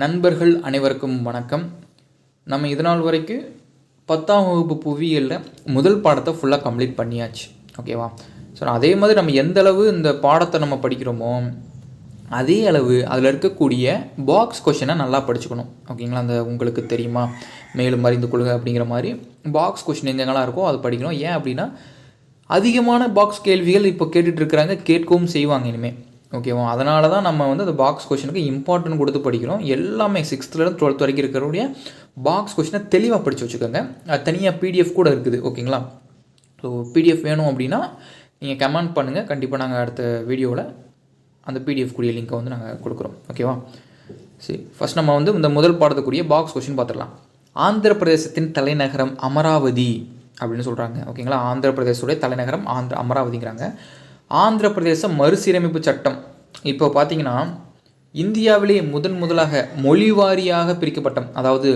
நண்பர்கள் அனைவருக்கும் வணக்கம். நம்ம இதனால் வரைக்கும் பத்தாம் வகுப்பு புவியியலில் முதல் பாடத்தை ஃபுல்லாக கம்ப்ளீட் பண்ணியாச்சு. ஓகேவா ஸோ அதே மாதிரி நம்ம எந்த அளவு இந்த பாடத்தை நம்ம படிக்கிறோமோ அதே அளவு அதில் இருக்கக்கூடிய பாக்ஸ் கொஷனை நல்லா படிச்சுக்கணும். ஓகேங்களா அந்த உங்களுக்கு தெரியுமா? மேலும் அறிந்து கொள்க அப்படிங்கிற மாதிரி பாக்ஸ் கொஷின் எங்கெங்கெல்லாம் இருக்கோ அதை படிக்கணும். ஏன் அப்படின்னா அதிகமான பாக்ஸ் கேள்விகள் இப்போ கேட்டுட்ருக்குறாங்க கேட்கவும் செய்வாங்க இனிமேல் ஓகேவா அதனால தான் நம்ம வந்து அந்த பாக்ஸ் கொஷனுக்கு இம்பார்ட்டன்ட் கொடுத்து படிக்கிறோம். எல்லாமே சிக்ஸ்த்துலேருந்து டுவெல்த் வரைக்கும் இருக்கிறவுடைய பாக்ஸ் கொஷினை தெளிவாக படித்து வச்சுக்கோங்க. அது தனியாக பிடிஎஃப் கூட இருக்குது ஓகேங்களா ஸோ பிடிஎஃப் வேணும் அப்படின்னா நீங்கள் கமெண்ட் பண்ணுங்கள் கண்டிப்பாக நாங்கள் அடுத்த வீடியோவில் அந்த பிடிஎஃப் கூடிய லிங்க்கை வந்து நாங்கள் கொடுக்குறோம். ஓகேவா சரி ஃபஸ்ட் நம்ம வந்து இந்த முதல் பாடத்துக்குரிய பாக்ஸ் கொஷின் பார்த்துடலாம். ஆந்திர பிரதேசத்தின் தலைநகரம் அமராவதி அப்படின்னு சொல்கிறாங்க ஓகேங்களா ஆந்திர பிரதேசத்துடைய தலைநகரம் ஆந்திர அமராவதிங்கிறாங்க. ஆந்திர பிரதேச மறுசீரமைப்பு சட்டம். இப்போ பார்த்தீங்கன்னா இந்தியாவிலே முதன் முதலாக மொழி வாரியாக பிரிக்கப்பட்டம். அதாவது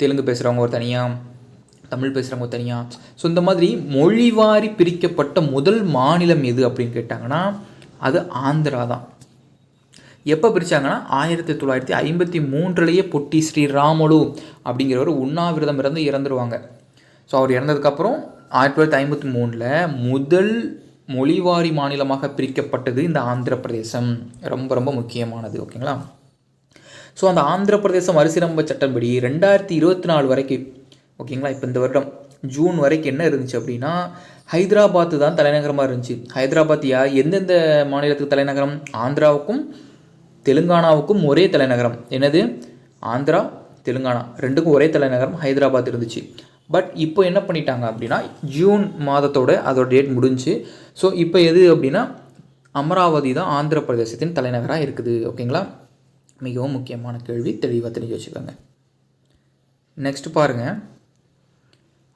தெலுங்கு பேசுகிறவங்க ஒரு தனியாக தமிழ் பேசுகிறவங்க ஒரு தனியாக ஸோ இந்த மாதிரி மொழிவாரி பிரிக்கப்பட்ட முதல் மாநிலம் எது அப்படின்னு கேட்டாங்கன்னா அது ஆந்திரா தான் எப்போ பிரித்தாங்கன்னா ஆயிரத்தி தொள்ளாயிரத்தி ஐம்பத்தி மூன்றுலேயே பொட்டி ஸ்ரீராமலு அப்படிங்கிறவர் உண்ணாவிரதம் இருந்து இறந்துருவாங்க. ஸோ அவர் இறந்ததுக்கப்புறம் ஆயிரத்தி தொள்ளாயிரத்தி ஐம்பத்தி மூணில் முதல் மொழிவாரி மாநிலமாக பிரிக்கப்பட்டது இந்த ஆந்திர பிரதேசம் ரொம்ப ரொம்ப முக்கியமானது ஓகேங்களா? ஸோ அந்த ஆந்திர பிரதேசம் மறுசீரமைப்பு சட்டப்படி ரெண்டாயிரத்தி இருபத்தி நாலு வரைக்கும் ஓகேங்களா இப்போ இந்த வருடம் ஜூன் வரைக்கும் என்ன இருந்துச்சு அப்படின்னா ஹைதராபாத் தான் தலைநகரமாக இருந்துச்சு. ஹைதராபாத் யா எந்தெந்த மாநிலத்துக்கு தலைநகரம்? ஆந்திராவுக்கும் தெலுங்கானாவுக்கும் ஒரே தலைநகரம். என்னது? ஆந்திரா தெலுங்கானா. ரெண்டுக்கும் ஒரே தலைநகரம் ஹைதராபாத் இருந்துச்சு. பட் இப்போ என்ன பண்ணிட்டாங்க அப்படின்னா ஜூன் மாதத்தோட அதோட டேட் முடிஞ்சு ஸோ இப்போ எது அப்படின்னா அமராவதி தான் ஆந்திர பிரதேசத்தின் தலைநகராக இருக்குது ஓகேங்களா? மிகவும் முக்கியமான கேள்வி தெளிவாக தெரிஞ்சு வச்சுக்கோங்க. நெக்ஸ்ட் பாருங்கள்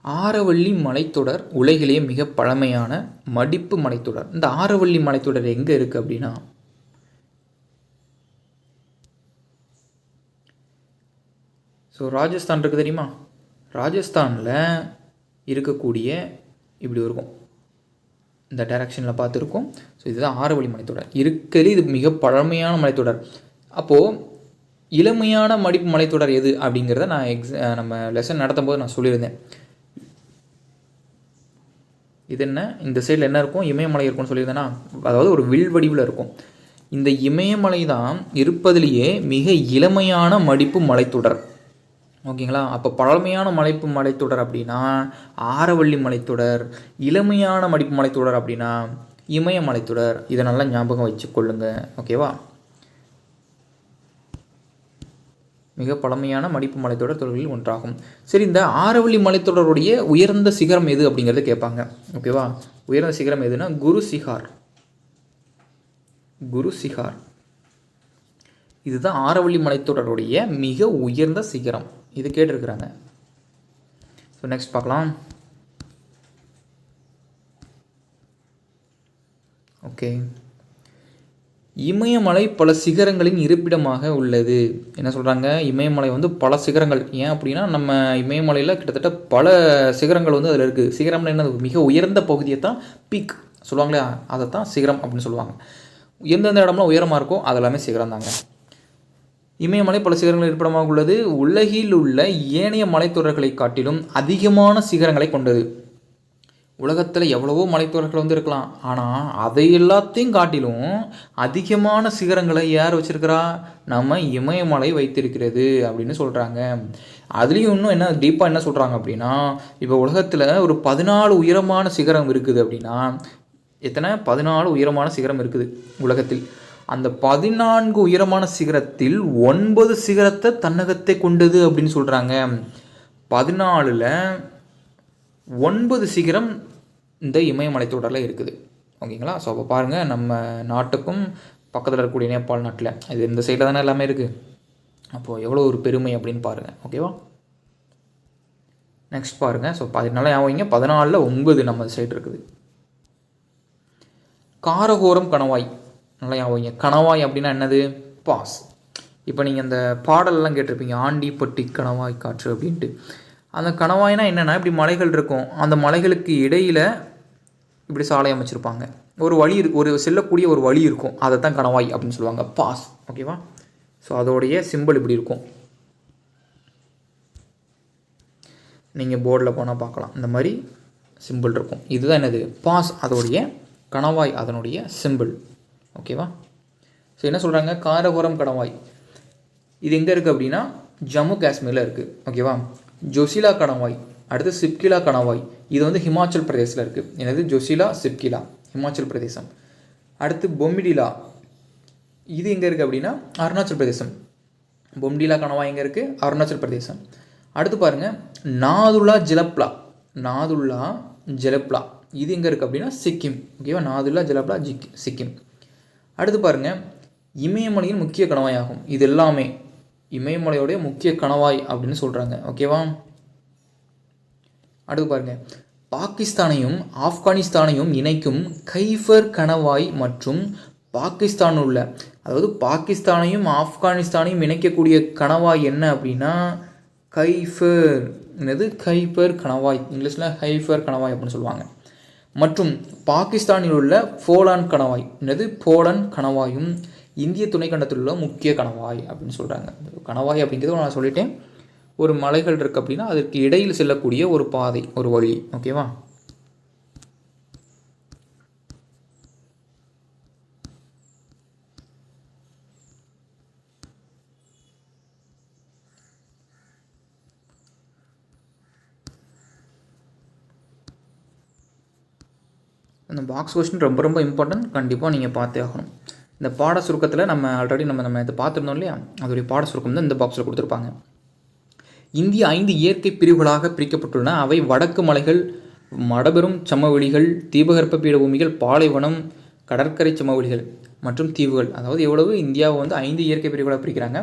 ஆரவள்ளி மலைத்தொடர் உலகிலேயே மிக பழமையான மடிப்பு மலைத்தொடர். இந்த ஆரவள்ளி மலைத்தொடர் எங்கே இருக்குது அப்படின்னா ஸோ ராஜஸ்தான் இருக்குது தெரியுமா? ராஜஸ்தானில் இருக்கக்கூடிய இப்படி இருக்கும். இந்த டைரக்ஷனில் பார்த்துருக்கோம். ஸோ இதுதான் ஆரவழி மலைத்தொடர். இருக்கிறது இது மிக பழமையான மலைத்தொடர். அப்போது இளமையான மடிப்பு மலைத்தொடர் எது அப்படிங்கிறத நான் எக்ஸ நம்ம லெசன் நடத்தும் போது நான் சொல்லியிருந்தேன். இது என்ன? இந்த சைடில் என்ன இருக்கும்? இமயமலை இருக்கும்னு சொல்லியிருந்தேன்னா அதாவது ஒரு வில் வடிவில் இருக்கும். இந்த இமயமலை தான் இருப்பதிலேயே மிக இளமையான மடிப்பு மலைத்தொடர். ஓகேங்களா? அப்போ பழமையான மலைப்பு மலைத்தொடர் அப்படின்னா ஆரவள்ளி மலைத்தொடர் இளமையான மடிப்பு மலைத்தொடர் அப்படின்னா இமய மலைத்தொடர். இதை நல்லா ஞாபகம் வச்சுக்கொள்ளுங்க ஓகேவா? மிக பழமையான மடிப்பு மலைத்தொடர் தொடர்களில் ஒன்றாகும். சரி இந்த ஆரவள்ளி மலைத்தொடருடைய உயர்ந்த சிகரம் எது அப்படிங்கிறத கேட்பாங்க. ஓகேவா? உயர்ந்த சிகரம் எதுனா குரு சிகார். குரு சிகார். இதுதான் ஆரவள்ளி மலைத்தொடருடைய மிக உயர்ந்த சிகரம். இது கேட்டிருக்கிறாங்க. ஸோ நெக்ஸ்ட் பார்க்கலாம். ஓகே இமயமலை பல சிகரங்களின் இருப்பிடமாக உள்ளது. என்ன சொல்கிறாங்க இமயமலை வந்து பல சிகரங்கள். ஏன் அப்படின்னா நம்ம இமயமலையில் கிட்டத்தட்ட பல சிகரங்கள் வந்து அதில் இருக்குது சிகரம்னு என்ன மிக உயர்ந்த பகுதியை தான் பீக் சொல்லுவாங்களே அதை தான் சிகரம் அப்படின்னு சொல்லுவாங்க. எந்தெந்த இடம்லாம் உயரமாக இருக்கோ அதெல்லாமே சிகரம் தாங்க இமயமலை பல சிகரங்கள் இருப்பிடமாக உள்ளது. உலகில் உள்ள ஏனைய மலைத்தொடர்களை காட்டிலும் அதிகமான சிகரங்களை கொண்டது. உலகத்தில் எவ்வளவோ மலைத்தொடர்கள் வந்து இருக்கலாம் ஆனால் அதை எல்லாத்தையும் காட்டிலும் அதிகமான சிகரங்களை யார் வச்சிருக்கிறா? நம்ம இமயமலை வைத்திருக்கிறது அப்படின்னு சொல்கிறாங்க அதுலேயும் இன்னும் என்ன டீப்பாக என்ன சொல்கிறாங்க அப்படின்னா இப்போ உலகத்தில் ஒரு பதினாலு உயரமான சிகரம் இருக்குது அப்படின்னா எத்தனை? பதினாலு உயரமான சிகரம் இருக்குது உலகத்தில். அந்த பதினான்கு உயரமான சிகரத்தில் ஒன்பது சிகரத்தை தன்னகத்தை கொண்டது அப்படின்னு சொல்கிறாங்க பதினாலில் ஒன்பது சிகரம் இந்த இமயமலை தொடரில் இருக்குது. ஓகேங்களா? ஸோ அப்போ பாருங்கள் நம்ம நாட்டுக்கும் பக்கத்தில் இருக்கக்கூடிய நேபாள் நாட்டில். இது இந்த சைடில் தானே எல்லாமே இருக்குது அப்போது எவ்வளோ ஒரு பெருமை அப்படின்னு பாருங்கள் ஓகேவா நெக்ஸ்ட் பாருங்கள் ஸோ பதினாலாம் ஆவீங்க பதினாலில் ஒன்பது நம்ம சைடு இருக்குது. காரகோரம் கணவாய். நல்லா ஞாபகம் கணவாய் அப்படின்னா என்னது? பாஸ். இப்போ நீங்கள் அந்த பாடலெல்லாம் கேட்டிருப்பீங்க. ஆண்டிப்பட்டி கணவாய் காற்று அப்படின்ட்டு. அந்த கணவாய்னா என்னென்னா இப்படி மலைகள் இருக்கும். அந்த மலைகளுக்கு இடையில் இப்படி சாலை அமைச்சிருப்பாங்க. ஒரு வழி ஒரு செல்லக்கூடிய ஒரு வழி இருக்கும். அதை தான் கணவாய் அப்படின்னு சொல்லுவாங்க. பாஸ். ஓகேவா ஸோ அதோடைய சிம்பிள் இப்படி இருக்கும். நீங்கள் போர்டில் போனால் பார்க்கலாம். இந்த மாதிரி சிம்பிள் இருக்கும். இதுதான் என்னது? பாஸ். அதோடைய கணவாய் அதனுடைய சிம்பிள் ஓகேவா? ஸோ என்ன சொல்கிறாங்க காரகோரம் கடவாய். இது எங்கே இருக்குது அப்படின்னா ஜம்மு காஷ்மீரில் இருக்குது ஓகேவா? ஜொசிலா கணவாய் அடுத்து சிப்கிலா கணவாய் இது வந்து ஹிமாச்சல் பிரதேசில் இருக்குது என்னது? ஜொசிலா சிப்கிலா. ஹிமாச்சல் பிரதேசம். அடுத்து பொம்மிடிலா இது எங்கே இருக்குது அப்படின்னா அருணாச்சல் பிரதேசம். பொம்டிலா கணவாய் எங்கே இருக்குது அருணாச்சல் பிரதேசம். அடுத்து பாருங்கள் நாதுல்லா ஜிலப்லா. நாதுல்லா ஜெலப்லா. இது எங்கே இருக்குது அப்படின்னா சிக்கிம். ஓகேவா? நாதுல்லா ஜெலப்லா ஜிக் சிக்கிம். அடுத்து பாருங்கள் இமயமலையின் முக்கிய கணவாய் ஆகும் இது எல்லாமே இமயமலையோடைய முக்கிய கணவாய் அப்படின்னு சொல்கிறாங்க ஓகேவா அடுத்து பாருங்கள் பாகிஸ்தானையும் ஆப்கானிஸ்தானையும் இணைக்கும் கைஃபர் கணவாய் மற்றும் பாகிஸ்தான் உள்ள அதாவது பாகிஸ்தானையும் ஆப்கானிஸ்தானையும் இணைக்கக்கூடிய கணவாய் என்ன அப்படின்னா கைஃபர். என்னது? கைஃபர் கணவாய். இங்கிலீஷில் ஹைஃபர் கணவாய் அப்படின்னு சொல்லுவாங்க. மற்றும் பாகிஸ்தானில் உள்ள போலான் கணவாய். என்னது? போலன் கணவாயும் இந்திய துணைக்கண்டத்தில் உள்ள முக்கிய கணவாய் அப்படின்னு சொல்கிறாங்க கணவாய் அப்படிங்கிறது நான் சொல்லிட்டேன். ஒரு மலைகள் இருக்குது அப்படின்னா அதற்கு இடையில் செல்லக்கூடிய ஒரு பாதை ஒரு வழி ஓகேவா அந்த பாக்ஸ் கொஸ்டின் ரொம்ப ரொம்ப இம்பார்ட்டன்ட் கண்டிப்பாக நீங்கள் பார்த்தே ஆகணும். இந்த பாட சுருக்கத்தில் நம்ம ஆல்ரெடி நம்ம நம்ம இதை பார்த்துருந்தோம் இல்லையா? அதோடைய பாட சுருக்கம் தான் இந்த பாக்ஸில் கொடுத்துருப்பாங்க. இந்திய ஐந்து இயற்கை பிரிவுகளாக பிரிக்கப்பட்டுள்ளன. அவை வடக்கு மலைகள் மடபெரும் சமவெளிகள் தீபகற்ப பீடபூமிகள் பாலைவனம் கடற்கரை சமவெளிகள் மற்றும் தீவுகள். அதாவது எவ்வளவு? இந்தியாவை வந்து ஐந்து இயற்கை பிரிவுகளாக பிரிக்கிறாங்க.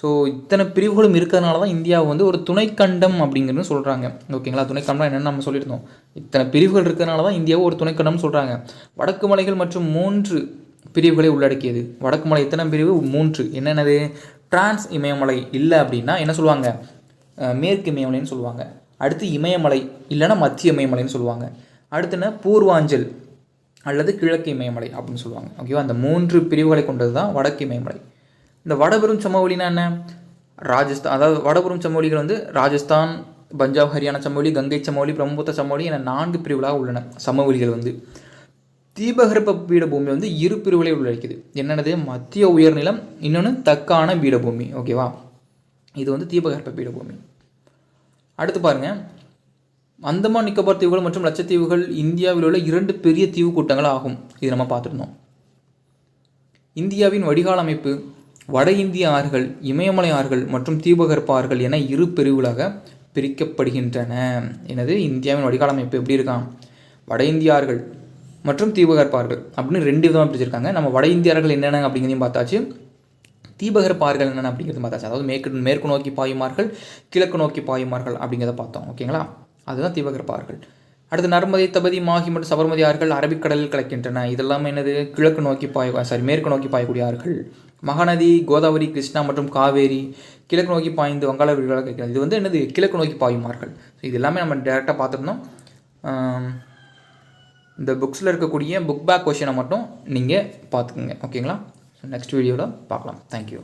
ஸோ இத்தனை பிரிவுகளும் இருக்கிறதுனால தான் இந்தியாவை வந்து ஒரு துணைக்கண்டம் அப்படிங்கிறது சொல்கிறாங்க ஓகேங்களா துணைக்கண்டம் என்னென்னு நம்ம சொல்லியிருந்தோம். இத்தனை பிரிவுகள் இருக்கிறதுனால தான் இந்தியாவை ஒரு துணைக்கண்டம்னு சொல்கிறாங்க வடக்கு மலைகள் மற்றும் மூன்று பிரிவுகளை உள்ளடக்கியது. வடக்கு மலை எத்தனை பிரிவு? மூன்று. என்னென்னது? டிரான்ஸ் இமயமலை இல்லை அப்படின்னா என்ன சொல்லுவாங்க? மேற்கு இமயமலைன்னு சொல்லுவாங்க. அடுத்து இமயமலை இல்லைன்னா மத்திய இமயமலைன்னு சொல்லுவாங்க. அடுத்துன்னா பூர்வாஞ்சல் அல்லது கிழக்கு இமயமலை அப்படின்னு சொல்லுவாங்க. ஓகேவா அந்த மூன்று பிரிவுகளை கொண்டது தான் வடக்கு இமயமலை. இந்த வடபெரும் சமவெளினா என்ன? ராஜஸ்தான் அதாவது வடபெரும் சமவெளிகள் வந்து ராஜஸ்தான் பஞ்சாப் ஹரியானா சமவெளி கங்கை சமவெளி பிரம்மபுத்த சமவெளி என நான்கு பிரிவுகளாக உள்ளன. சமவெளிகள் வந்து தீபகற்ப பீடபூமி வந்து இரு பிரிவுகளை உள்ளடக்கிது என்னென்னது? மத்திய உயர்நிலம் இன்னொன்று தக்கான பீடபூமி. ஓகேவா இது வந்து தீபகற்ப பீடபூமி. அடுத்து பாருங்கள் அந்தமான் நிக்கோபார் தீவுகள் மற்றும் லட்சத்தீவுகள் இந்தியாவில் உள்ள இரண்டு பெரிய தீவு கூட்டங்கள் ஆகும் இது நம்ம பார்த்துருந்தோம். இந்தியாவின் வடிகால் அமைப்பு வட இந்திய ஆறுகள் இமயமலை ஆறுகள் மற்றும் தீபகற்ப ஆறுகள் என இரு பிரிவுகளாக பிரிக்கப்படுகின்றன. எனது இந்தியாவின் வடிகால் அமைப்பு எப்படி இருக்கான் வட இந்திய ஆறுகள் மற்றும் தீபகற்ப ஆறுகள் அப்படின்னு ரெண்டு விதமாக பிரிச்சிருக்காங்க. நம்ம வட இந்தியார்கள் என்னென்ன அப்படிங்கிறதையும் பார்த்தாச்சு. தீபகற்ப ஆறுகள் என்னென்ன அப்படிங்கிறது பார்த்தாச்சு. அதாவது மேற்கு மேற்கு நோக்கி பாயுமார்கள் கிழக்கு நோக்கி பாயுமார்கள் அப்படிங்கிறத பார்த்தோம். ஓகேங்களா அதுதான் தீபகற்ப ஆறுகள். அடுத்து நர்மதை தபதி மாகி மற்றும் சபர்மதி ஆறுகள் அரபிக்கடலில் கலக்கின்றன. இதெல்லாம் என்னது? கிழக்கு நோக்கி பாய சாரி மேற்கு நோக்கி பாயக்கூடிய ஆறுகள். மகாநதி கோதாவரி கிருஷ்ணா மற்றும் காவேரி கிழக்கு நோக்கி பாய்ந்து வங்காள விரிவாக கிடைக்கிறது இது வந்து என்னது? கிழக்கு நோக்கி பாயும் ஆறுகள் ஸோ இது எல்லாமே நம்ம டேரெக்டாக பார்த்துருந்தோம் இந்த புக்ஸில் இருக்கக்கூடிய புக் பேக் கொஷினை மட்டும் நீங்கள் பார்த்துக்குங்க. ஓகேங்களா நெக்ஸ்ட் வீடியோவில் பார்க்கலாம். தேங்க்யூ